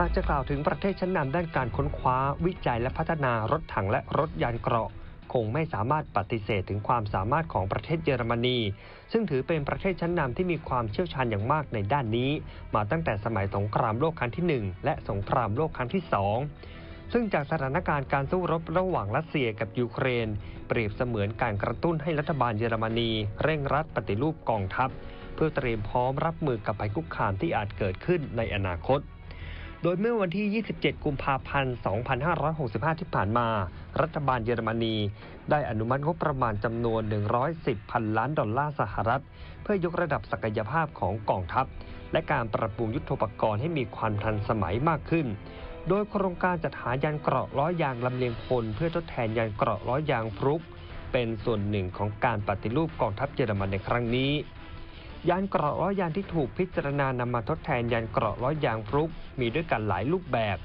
หากจะกล่าวถึงประเทศชั้นนำด้านการค้นคว้า วิจัยและพัฒนารถถังและรถยานเกราะ คงไม่สามารถปฏิเสธถึงความสามารถของประเทศเยอรมนี ซึ่งถือเป็นประเทศชั้นนำที่มีความเชี่ยวชาญอย่างมากในด้านนี้ มาตั้งแต่สมัยสงครามโลกครั้งที่ 1 และสงครามโลกครั้งที่ 2ซึ่งจากสถานการณ์การสู้รบระหว่างรัสเซียกับยูเครน เปรียบเสมือนการกระตุ้นให้รัฐบาลเยอรมนี เร่งรัดปฏิรูปกองทัพ เพื่อเตรียมพร้อมรับมือกับภัยคุกคามที่อาจเกิดขึ้นในอนาคต โดยเมื่อวันที่ 27 กุมภาพันธ์ 2565 ที่ผ่านมา รัฐบาลเยอรมนี ได้อนุมัติงบประมาณจำนวน 110พันล้านดอลลาร์สหรัฐ เพื่อยกระดับศักยภาพของกองทัพ และการปรับปรุงยุทโธปกรณ์ให้มีความทันสมัยมากขึ้น โดยโครงการจัดหายานเกราะล้อยางลำเลียงพล เพื่อทดแทนยานเกราะล้อยางฟลุก เป็นส่วนหนึ่งของการปฏิรูปกองทัพเยอรมันในครั้งนี้ ยานเกราะล้อยางที่ถูกพิจารณานำมาทดแทนยานเกราะล้อยางฟลุกมีด้วยกันหลายรูปแบบ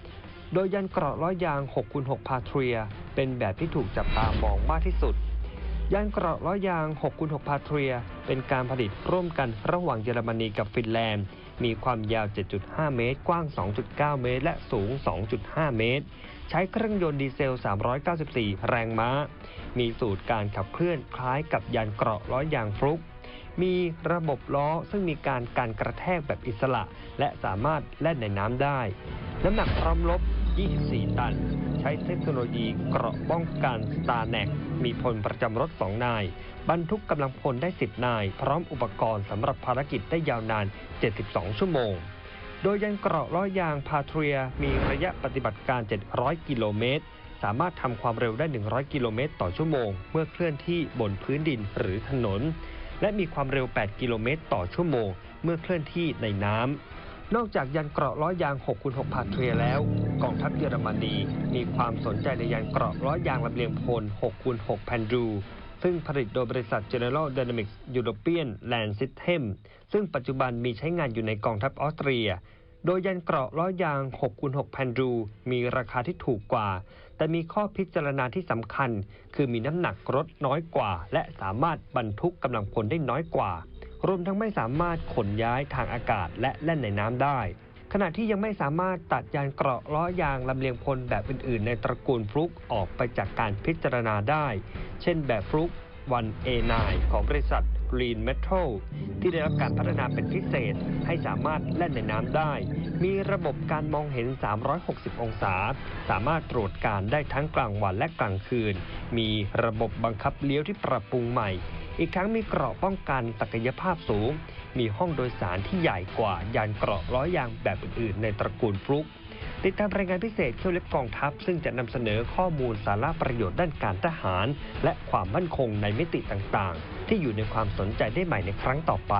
โดยยานเกราะล้อยาง6คูณ6พาเทรีย เป็นแบบที่ถูกจับตามองมากที่สุด ยานเกราะล้อยาง6คูณ6พาเทรีย เป็นการผลิตร่วมกันระหว่างเยอรมนีกับฟินแลนด์ มีความยาว 7.5 เมตร กว้าง 2.9 เมตร และสูง 2.5 เมตร ใช้เครื่องยนต์ดีเซล 394 แรงม้า มีสูตรการขับเคลื่อนคล้ายกับยานเกราะล้อยางฟลุก มีระบบล้อซึ่งมีการการกระแทกแบบอิสระ และสามารถแล่นในน้ำได้ น้ำหนักพร้อมลบ 24 ตัน ใช้เทคโนโลยีเกราะป้องกัน StarNac มีพลประจำรถ 2 นาย บรรทุกกำลังพลได้ 10 นาย พร้อมอุปกรณ์สำหรับภารกิจได้ยาวนาน 72 ชั่วโมง โดยยานเกราะล้อยางพาเทรียมีระยะปฏิบัติการ 700 กิโลเมตรสามารถทำความเร็วได้ 100 กิโลเมตรต่อชั่วโมง เมื่อเคลื่อนที่บนพื้นดินหรือถนน และมีความเร็ว 8 กิโลเมตรต่อชั่วโมง เมื่อเคลื่อนที่ในน้ำ นอกจากยานเกราะล้อยาง6คูณ6พาเทรีแล้ว กองทัพเยอรมนีมีความสนใจในยานเกราะล้อยางลำเลียงพล6คูณ6แพนดูซึ่งผลิตโดยบริษัท General Dynamics European Land System ซึ่งปัจจุบันมีใช้งานอยู่ในกองทัพออสเตรีย โดยยานเกราะล้อยาง6คูณ6แพนดูมีราคาที่ถูกกว่า แต่มีข้อพิจารณาที่สำคัญ คือมีน้ำหนักรถน้อยกว่า และสามารถบรรทุกกำลังพลได้น้อยกว่า รวมทั้งไม่สามารถขนย้ายทางอากาศและแล่นในน้ำได้ ขณะที่ยังไม่สามารถตัดยานเกราะล้อยางลำเลียงพลแบบอื่น ๆ ในตระกูลฟลุกออกไปจากการพิจารณาได้ เช่นแบบฟลุก 1A9 ของบริษัท Green Metal ที่ได้รับการพัฒนาเป็นพิเศษ ให้สามารถแล่นในน้ำได้ มีระบบการมองเห็น 360 องศา สามารถตรวจการได้ทั้งกลางวันและกลางคืน มีระบบบังคับเลี้ยวที่ปรับปรุงใหม่ อีกทั้งมีเกราะป้องกันศักยภาพสูง มีห้องโดยสารที่ใหญ่กว่ายานเกราะล้อยางแบบอื่นๆในตระกูลฟลุก ติดตามรายงานพิเศษเที่ยวเล็บกองทัพ ซึ่งจะนำเสนอข้อมูลสาระประโยชน์ด้านการทหาร และความมั่นคงในมิติต่างๆ ที่อยู่ในความสนใจได้ใหม่ในครั้งต่อไป